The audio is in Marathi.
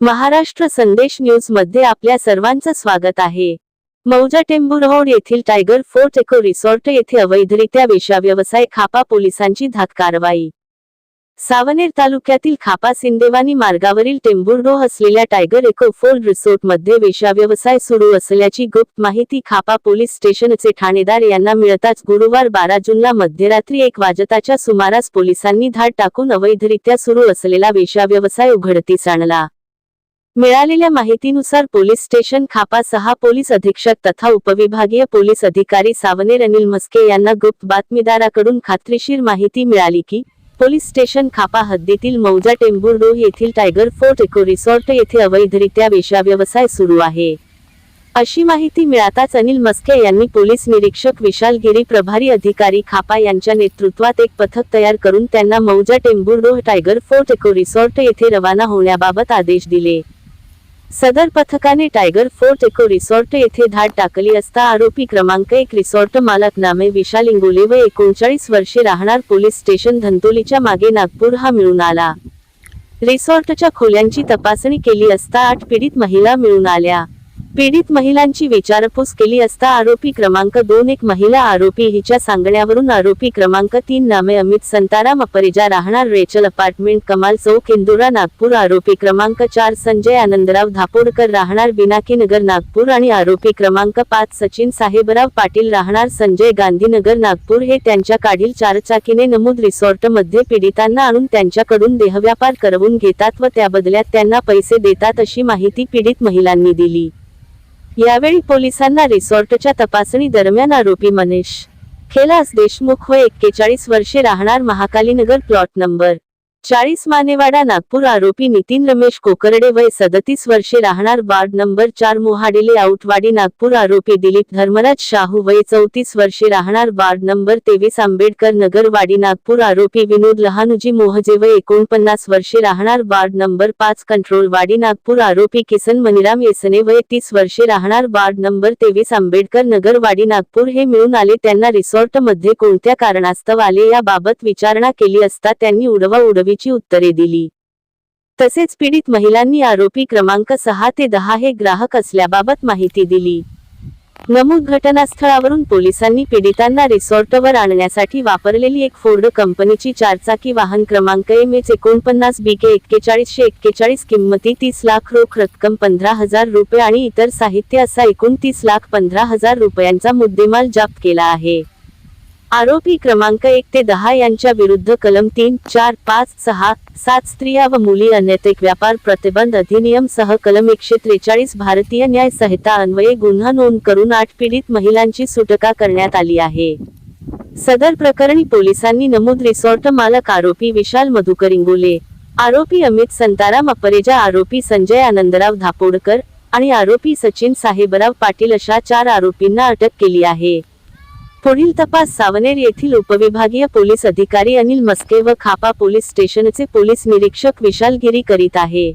महाराष्ट्र संदेश न्यूजमध्ये आपल्या सर्वांचं स्वागत आहे. मौजा टेंबू रोड येथील टायगर फोर्ट एको रिसॉर्ट येथे अवैधरित्या वेश्याव्यवसाय खापा पोलिसांची धाक कारवाई. सावनेर तालुक्यातील खापा सिंदेवानी मार्गावरील टेंबुर्डो असलेल्या टायगर इको फोर्ट रिसॉर्टमध्ये वेश्याव्यवसाय सुरू असल्याची गुप्त माहिती खापा पोलीस स्टेशनचे ठाणेदार यांना मिळताच गुरुवार बारा जूनला मध्यरात्री एक वाजताच्या सुमारास पोलिसांनी धाड टाकून अवैधरित्या सुरू असलेला वेश्याव्यवसाय उघडतीस आणला. मिळालेल्या माहितीनुसार पोलीस स्टेशन खापा सहा पोलीस अधीक्षक तथा उपविभागीय पोलीस अधिकारी सावनेर अनिल मस्के यांना गुप्त बातमीदाराकडून खात्रीशीर माहिती मिळाली की पोलीस स्टेशन खापा हद्दीतील मौजा टेंबुर्डो येथील टायगर फोर्ट इको रिसॉर्ट येथे अवैधरित्या वेशाव्यवसाय सुरू आहे. अशी माहिती मिळताच अनिल मस्के यांनी पोलीस निरीक्षक विशाल गिरी प्रभारी अधिकारी खापा यांच्या नेतृत्वात एक पथक तयार करून त्यांना मौजा Temburdo tiger fort eco resort येथे रवाना होण्याबाबत आदेश दिले. सदर पथकाने टायगर फोर्ट एको रिसॉर्ट येथे धाड टाकली असता आरोपी क्रमांक एक रिसॉर्ट मालक नामे विशाल इंगोले व एकोणचाळीस वर्षे राहणार पोलीस स्टेशन धंतोलीच्या मागे नागपूर हा मिळून आला. रिसॉर्टच्या खोल्यांची तपासणी केली असता आठ पीडित महिला मिळून आल्या. पीडित महिलांची विचारपूस केली असता आरोपी क्रमांक दोन एक महिला आरोपी हिच्या सांगण्यावरून आरोपी क्रमांक तीन नामे अमित संताराम अपरिजा राहणार रेचल अपार्टमेंट कमाल चौक इंदुरा नागपूर आरोपी क्रमांक चार संजय आनंदराव धापोडकर राहणार बिनाकीनगर नागपूर आणि आरोपी क्रमांक पाच सचिन साहेबराव पाटील राहणार संजय गांधीनगर नागपूर. हे त्यांच्या काढील चारचाकीने नमूद रिसॉर्टमध्ये पीडितांना आणून त्यांच्याकडून देहव्यापार करवून घेतात व त्या बदल्यात त्यांना पैसे देतात अशी माहिती पीडित महिलांनी दिली. यावेळी पोलिसांना रिसॉर्टच्या तपासणी दरम्यान आरोपी मनीष खेलास देशमुख व एक्केचाळीस वर्षे राहणार महाकालीनगर प्लॉट नंबर चाळीस मानेवाडा नागपूर आरोपी नितीन रमेश कोकरडे वय सदतीस वर्षे राहणार वार्ड नंबर चार मोहाडेले आउटवाडी नागपूर आरोपी दिलीप धर्मराज शाहू वय चौतीस वर्षे राहणार वार्ड नंबर तेवीस आंबेडकर नगरवाडी नागपूर आरोपी विनोद लहानुजी मोहजे वय एकोणपन्नास वर्षे राहणार वार्ड नंबर पाच कंट्रोलवाडी नागपूर आरोपी किसन मनिराम येसने वय तीस वर्षे राहणार वार्ड नंबर तेवीस आंबेडकर नगरवाडी नागपूर हे मिळून आले. त्यांना रिसॉर्टमध्ये कोणत्या कारणास्तव आले याबाबत विचारणा केली असता त्यांनी उडवा उडवीची उत्तरे दिली. तसेच पीडित महिलांनी आरोपी क्रमांक सहा ते दहा हे ग्राहक असल्याबाबत माहिती दिली. नमूद घटनास्थळावरून पोलिसांनी पीडितांना रिसॉर्टवर आणण्यासाठी वापरलेली एक फोर्ड कंपनीची चारचाकी वाहन क्रमांक एम एच एकोणपन्नास बी के एक्केचाळीसशे एक्केचाळीस किंमती तीस लाख रोख रक्कम पंधरा हजार रुपये आणि इतर साहित्य असा एकूण तीस लाख पंधरा हजार रुपयांचा मुद्देमाल जप्त केला आहे. आरोपी क्रमांक एक ते दहा यांच्या विरुद्ध कलम तीन चार पाच सहा सात स्त्रिया व मुली अनैतिक व्यापार प्रतिबंध अधिनियम सह कलम एकशे त्रेचाळीस भारतीय न्याय संहिता अन्वये गुन्हा नोंद करून आठ पीडित महिलांची सुटका करण्यात आली आहे. सदर प्रकरणी पोलिसांनी नमूद रिसॉर्ट मालक आरोपी विशाल मधुकर इंगोले आरोपी अमित संताराम अपरेजा आरोपी संजय आनंदराव धापोडकर आणि आरोपी सचिन साहेबराव पाटील अशा चार आरोपींना अटक केली आहे. पुढील तपास सावनेर येथील उपविभागीय पोलीस अधिकारी अनिल मस्के व खापा पोलीस स्टेशनचे पोलीस निरीक्षक विशाल गिरी करीत आहे.